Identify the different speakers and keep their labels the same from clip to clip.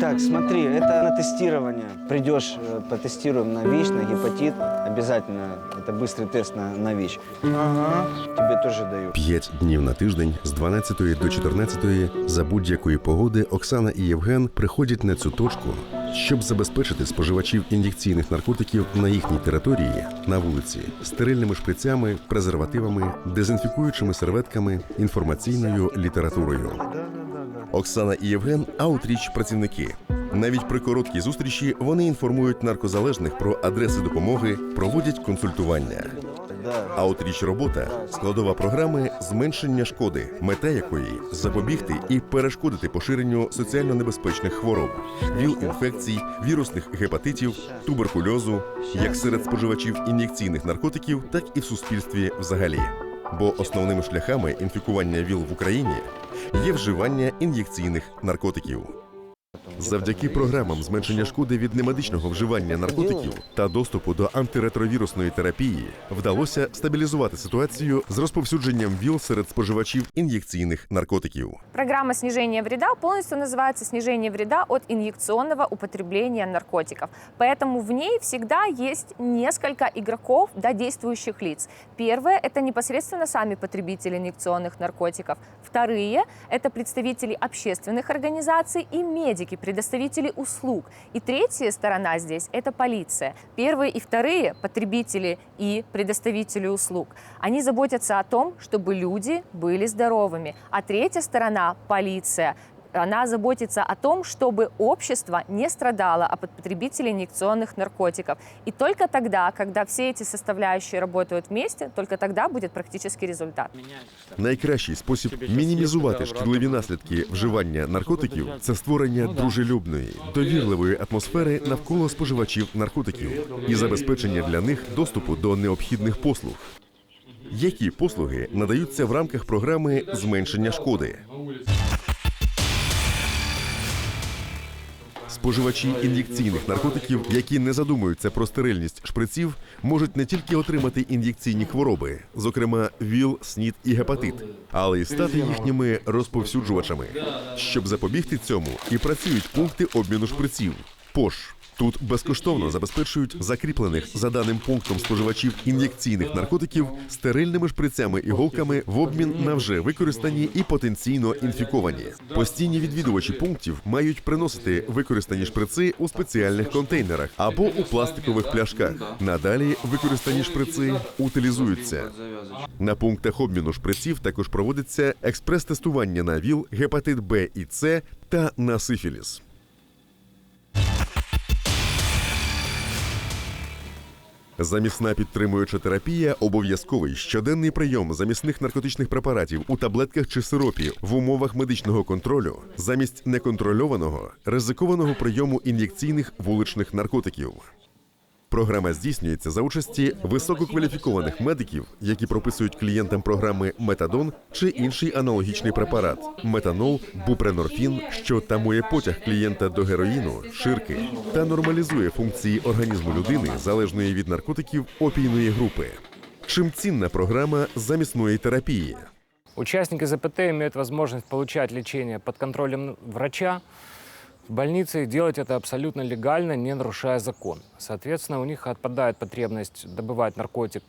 Speaker 1: как? Смотри, это на тестирование. Придешь, э, потестируем на ВИЧ, на гепатит. Обязательно. Это быстрый тест на, на ВИЧ.
Speaker 2: Ага.
Speaker 1: Тебе тоже даю.
Speaker 3: П'ять днів на тиждень з 12 до 14 за будь-якої погоди Оксана і Євген приходять на цю точку, щоб забезпечити споживачів ін'єкційних наркотиків на їхній території на вулиці стерильними шприцями, презервативами, дезінфікуючими серветками, інформаційною літературою. Оксана і Євген аутріч працівники. Навіть при короткій зустрічі вони інформують наркозалежних про адреси допомоги, проводять консультування. Аутріч робота складова програми зменшення шкоди, мета якої запобігти і перешкодити поширенню соціально небезпечних хвороб, віл-інфекцій, вірусних гепатитів, туберкульозу, як серед споживачів ін'єкційних наркотиків, так і в суспільстві взагалі. Бо основними шляхами інфікування ВІЛ в Україні є вживання ін'єкційних наркотиків. Завдяки програмам зменшення шкоди від немедичного вживання наркотиків та доступу до антиретровірусної терапії вдалося стабілізувати ситуацію з розповсюдженням ВІЛ серед споживачів ін'єкційних наркотиків.
Speaker 4: Программа снижения вреда полностью называется «Снижение вреда от инъекционного употребления наркотиков». Поэтому в ней всегда есть несколько игроков, да, действующих лиц. Первое – это непосредственно сами потребители инъекционных наркотиков. Вторые – это представители общественных организаций и медики, предоставители услуг. И третья сторона здесь – это полиция. Первые и вторые – потребители и предоставители услуг. Они заботятся о том, чтобы люди были здоровыми. А третья сторона – полиция. Она заботится о том, чтобы общество не страдало от потребителей инъекционных наркотиков. И только тогда, когда все эти составляющие работают вместе, только тогда будет практический результат.
Speaker 3: Найкращий спосіб мінімізувати шкідливі наслідки вживання наркотиків це створення дружелюбної, довірливої атмосфери навколо споживачів наркотиків і забезпечення для них доступу до необхідних послуг. Які послуги надаються в рамках програми зменшення шкоди? Споживачі ін'єкційних наркотиків, які не задумуються про стерильність шприців, можуть не тільки отримати ін'єкційні хвороби, зокрема ВІЛ, СНІД і гепатит, але й стати їхніми розповсюджувачами. Щоб запобігти цьому, і працюють пункти обміну шприців. ПОШ. Тут безкоштовно забезпечують закріплених за даним пунктом споживачів ін'єкційних наркотиків стерильними шприцями іголками в обмін на вже використані і потенційно інфіковані. Постійні відвідувачі пунктів мають приносити використані шприци у спеціальних контейнерах або у пластикових пляшках. Надалі використані шприци утилізуються. На пунктах обміну шприців також проводиться експрес-тестування на ВІЛ, гепатит Б і С та на сифіліс. Замісна підтримуюча терапія обов'язковий щоденний прийом замісних наркотичних препаратів у таблетках чи сиропі в умовах медичного контролю замість неконтрольованого ризикованого прийому ін'єкційних вуличних наркотиків. Програма здійснюється за участі висококваліфікованих медиків, які прописують клієнтам програми метадон чи інший аналогічний препарат метанол, бупренорфін, що тамує потяг клієнта до героїну, ширки та нормалізує функції організму людини, залежної від наркотиків опійної групи. Чим цінна програма замісної терапії?
Speaker 5: Участники ЗПТ имеют возможность получать лечение под контролем врача в больнице и делать это абсолютно легально, не нарушая закон. Соответственно, у них отпадает потребность добывать наркотик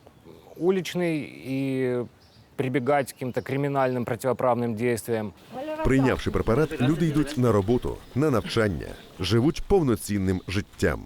Speaker 5: уличный и прибегать к каким-то криминальным противоправным действиям.
Speaker 3: Прийнявши препарат, люди йдуть на роботу, на навчання, живуть повноцінним життям.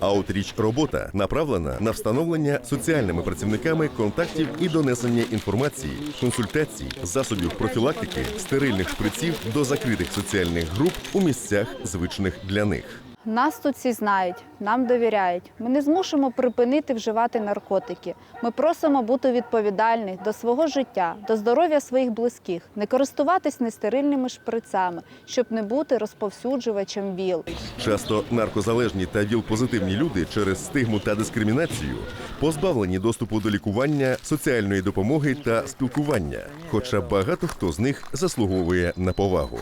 Speaker 3: Аутріч робота направлена на встановлення соціальними працівниками контактів і донесення інформації, консультацій, засобів профілактики, стерильних шприців до закритих соціальних груп у місцях звичних для них.
Speaker 6: Нас тут всі знають, нам довіряють. Ми не змушимо припинити вживати наркотики. Ми просимо бути відповідальні до свого життя, до здоров'я своїх близьких, не користуватись нестерильними шприцами, щоб не бути розповсюджувачем ВІЛ.
Speaker 3: Часто наркозалежні та ВІЛ-позитивні люди через стигму та дискримінацію позбавлені доступу до лікування, соціальної допомоги та спілкування. Хоча багато хто з них заслуговує на повагу.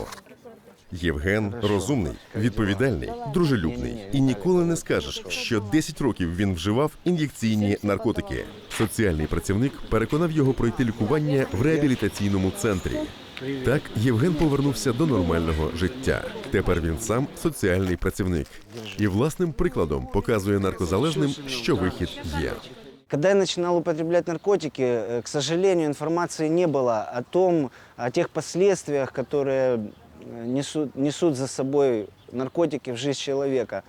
Speaker 3: Євген розумний, відповідальний, дружелюбний і ніколи не скажеш, що 10 років він вживав ін'єкційні наркотики. Соціальний працівник переконав його пройти лікування в реабілітаційному центрі. Так Євген повернувся до нормального життя. Тепер він сам соціальний працівник і власним прикладом показує наркозалежним, що вихід є.
Speaker 1: Когда я начинал употреблять наркотики, э, к сожалению, информации не было о том, о тех последствиях, которые э, несут, несут за собой наркотики в жизнь человека.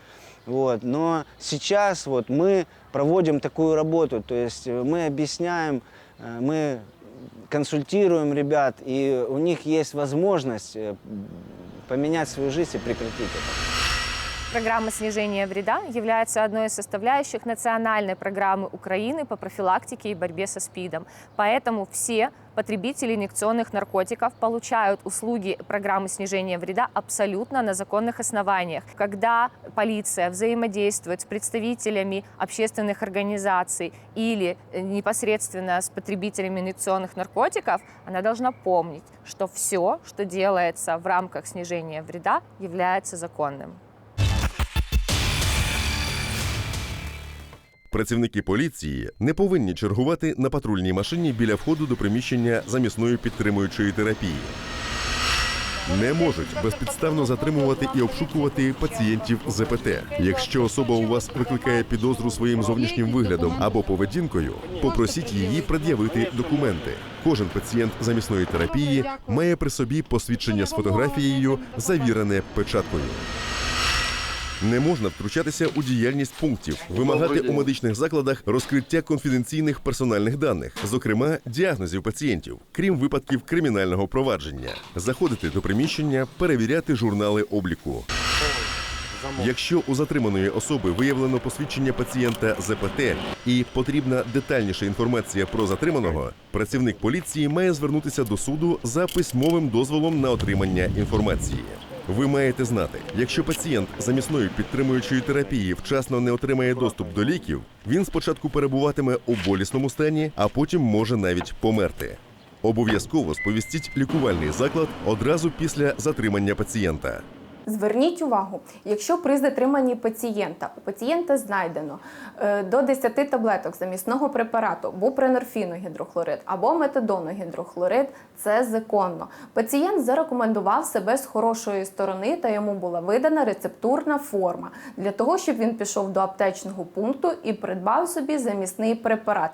Speaker 1: Вот. Но сейчас вот мы проводим такую работу, то есть э, мы объясняем, э, мы консультируем ребят, и у них есть возможность э, поменять свою жизнь и прекратить это.
Speaker 4: Программа снижения вреда является одной из составляющих национальной программы Украины по профилактике и борьбе со СПИДом. Поэтому все потребители инъекционных наркотиков получают услуги программы снижения вреда абсолютно на законных основаниях. Когда полиция взаимодействует с представителями общественных организаций или э, непосредственно с потребителями инъекционных наркотиков, она должна помнить, что все, что делается в рамках снижения вреда, является законным.
Speaker 3: Працівники поліції не повинні чергувати на патрульній машині біля входу до приміщення замісної підтримуючої терапії. Не можуть безпідставно затримувати і обшукувати пацієнтів ЗПТ. Якщо особа у вас викликає підозру своїм зовнішнім виглядом або поведінкою, попросіть її пред'явити документи. Кожен пацієнт замісної терапії має при собі посвідчення з фотографією, завірене печаткою. Не можна втручатися у діяльність пунктів, вимагати у медичних закладах розкриття конфіденційних персональних даних, зокрема діагнозів пацієнтів, крім випадків кримінального провадження, заходити до приміщення, перевіряти журнали обліку. Якщо у затриманої особи виявлено посвідчення пацієнта ЗПТ і потрібна детальніша інформація про затриманого, працівник поліції має звернутися до суду за письмовим дозволом на отримання інформації. Ви маєте знати, якщо пацієнт замісної підтримуючої терапії вчасно не отримає доступ до ліків, він спочатку перебуватиме у болісному стані, а потім може навіть померти. Обов'язково сповістіть лікувальний заклад одразу після затримання пацієнта.
Speaker 2: Зверніть увагу, якщо при затриманні пацієнта у пацієнта знайдено е, до 10 таблеток замісного препарату бупренорфіногідрохлорид або метадоногідрохлорид, це законно. Пацієнт зарекомендував себе з хорошої сторони та йому була видана рецептурна форма для того, щоб він пішов до аптечного пункту і придбав собі замісний препарат.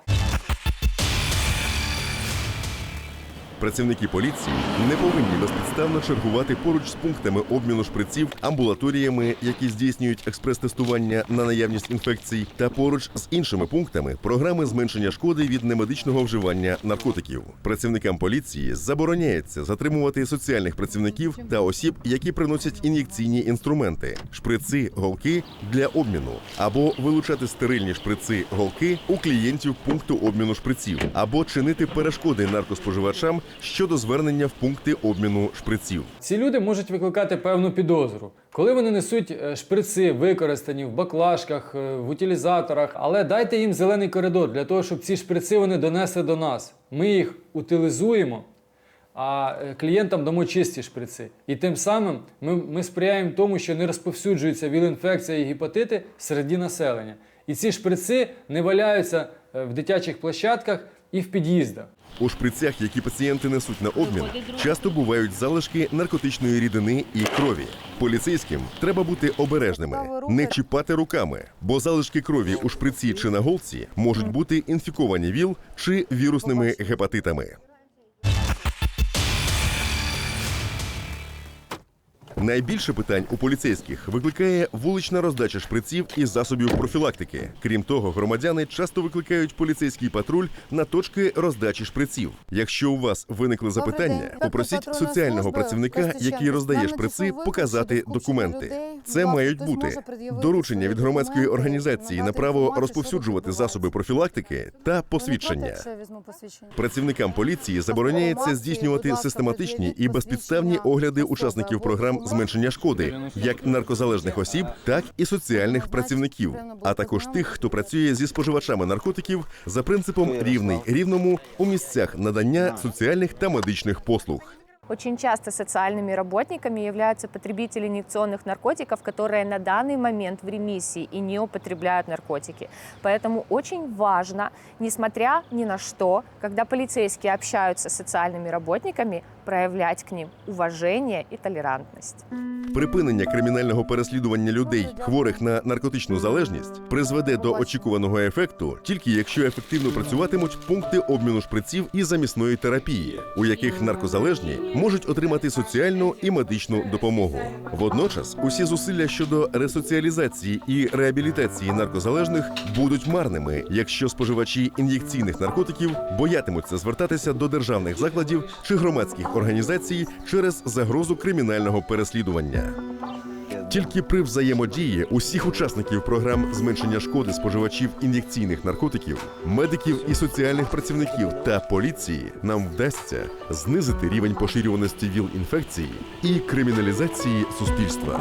Speaker 3: Працівники поліції не повинні безпідставно чергувати поруч з пунктами обміну шприців, амбулаторіями, які здійснюють експрес-тестування на наявність інфекцій, та поруч з іншими пунктами програми зменшення шкоди від немедичного вживання наркотиків. Працівникам поліції забороняється затримувати соціальних працівників та осіб, які приносять ін'єкційні інструменти, шприци, голки для обміну, або вилучати стерильні шприци, голки у клієнтів пункту обміну шприців, або чинити перешкоди наркоспоживачам щодо звернення в пункти обміну шприців.
Speaker 7: Ці люди можуть викликати певну підозру, коли вони несуть е, шприци, використані в баклажках, е, в утилізаторах. Але дайте їм зелений коридор для того, щоб ці шприци вони донесли до нас. Ми їх утилізуємо, а е, клієнтам дамо чисті шприци. І тим самим ми, ми сприяємо тому, що не розповсюджується віл-інфекція і гепатити серед населення. І ці шприци не валяються в дитячих площадках і в під'їздах.
Speaker 3: У шприцях, які пацієнти несуть на обмін, часто бувають залишки наркотичної рідини і крові. Поліцейським треба бути обережними, не чіпати руками, бо залишки крові у шприці чи на голці можуть бути інфіковані ВІЛ чи вірусними гепатитами. Найбільше питань у поліцейських викликає вулична роздача шприців і засобів профілактики. Крім того, громадяни часто викликають поліцейський патруль на точки роздачі шприців. Якщо у вас виникли запитання, попросіть соціального працівника, який роздає шприци, показати документи. Це мають бути доручення від громадської організації на право розповсюджувати засоби профілактики та посвідчення. Працівникам поліції забороняється здійснювати систематичні і безпідставні огляди учасників програм зменшення шкоди, як наркозалежних осіб, так і соціальних працівників, а також тих, хто працює зі споживачами наркотиків за принципом рівний рівному у місцях надання соціальних та медичних послуг.
Speaker 4: Очень часто социальными работниками являются потребители инъекционных наркотиков, которые на данный момент в ремиссии и не употребляют наркотики. Поэтому очень важно, несмотря ни на что, когда полицейские общаются с социальными работниками, проявлять к ним уважение и толерантность.
Speaker 3: Припинення кримінального переслідування людей, хворих на наркотичну залежність, призведе до очікуваного ефекту тільки якщо ефективно працюватимуть пункти обміну шприців і замісної терапії, у яких наркозалежні можуть отримати соціальну і медичну допомогу. Водночас, усі зусилля щодо ресоціалізації і реабілітації наркозалежних будуть марними, якщо споживачі ін'єкційних наркотиків боятимуться звертатися до державних закладів чи громадських організацій через загрозу кримінального переслідування. Тільки при взаємодії усіх учасників програм зменшення шкоди споживачів ін'єкційних наркотиків, медиків і соціальних працівників та поліції нам вдасться знизити рівень поширюваності ВІЛ-інфекції і криміналізації суспільства.